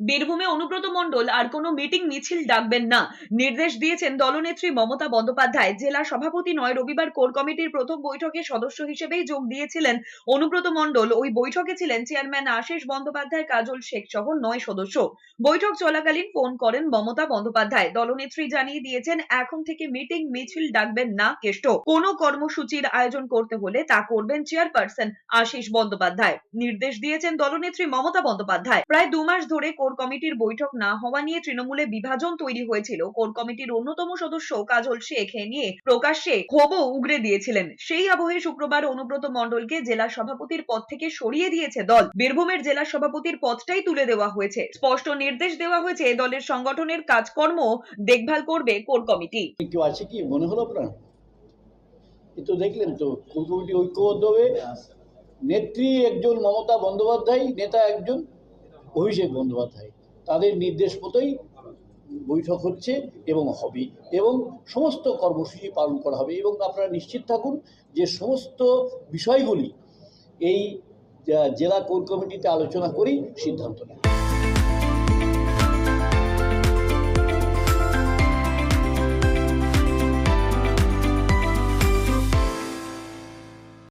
বীরভূমে অনুব্রত মণ্ডল আর কোনো মিটিং মিছিল ডাকবেন না। নির্দেশ দিয়েছেন দলনেত্রী মমতা বন্দ্যোপাধ্যায়। জেলা সভাপতি নয়, রবিবার কোর কমিটির প্রথম বৈঠকে সদস্য হিসেবেই যোগ দিয়েছিলেন অনুব্রত মণ্ডল। ওই বৈঠকে ছিলেন চেয়ারম্যান আশিস বন্দ্যোপাধ্যায়, কাজল শেখ সহ নয় সদস্য। বৈঠক চলাকালীন ফোন করেন মমতা বন্দ্যোপাধ্যায়। দলনেত্রী জানিয়ে দিয়েছেন, এখন থেকে মিটিং মিছিল ডাকবেন না কেষ্ট। কোনো কর্মসূচির আয়োজন করতে হলে তা করবেন চেয়ারপারসন আশিস বন্দ্যোপাধ্যায়। নির্দেশ দিয়েছেন দলনেত্রী মমতা বন্দ্যোপাধ্যায়। প্রায় দু মাস ধরে কোর কমিটির বৈঠক না হওয়া নিয়ে তৃণমূলে বিভাজন তৈরি হয়েছিল। কোর কমিটির অন্যতম সদস্য কাজল শেখ এ নিয়ে প্রকাশ্যে ক্ষোভও উগরে দিয়েছিলেন। সেই আবহে শুক্রবার অনুব্রত মণ্ডলকে জেলা সভাপতির পদ থেকে সরিয়ে দিয়েছে দল। বীরভূমের জেলা সভাপতির পদটাই তুলে দেওয়া হয়েছে। স্পষ্ট নির্দেশ দেওয়া হয়েছে দলের সংগঠনের কাজকর্ম দেখভাল করবে কোর কমিটি। কেউ আছে কি? মনে হলো আপনার? দেখলেন তো, কোর কমিটি ঐক্যবদ্ধভাবে নেত্রী একজন মমতা বন্দ্যোপাধ্যায়, নেতা একজন অভিষেক বন্দ্যোপাধ্যায়। তাদের নির্দেশ মতোই বৈঠক হচ্ছে এবং হবে এবং সমস্ত কর্মসূচি পালন করা হবে এবং আপনারা নিশ্চিত থাকুন যে সমস্ত বিষয়গুলি এই জেলা কোর কমিটিতে আলোচনা করেই সিদ্ধান্ত নেয়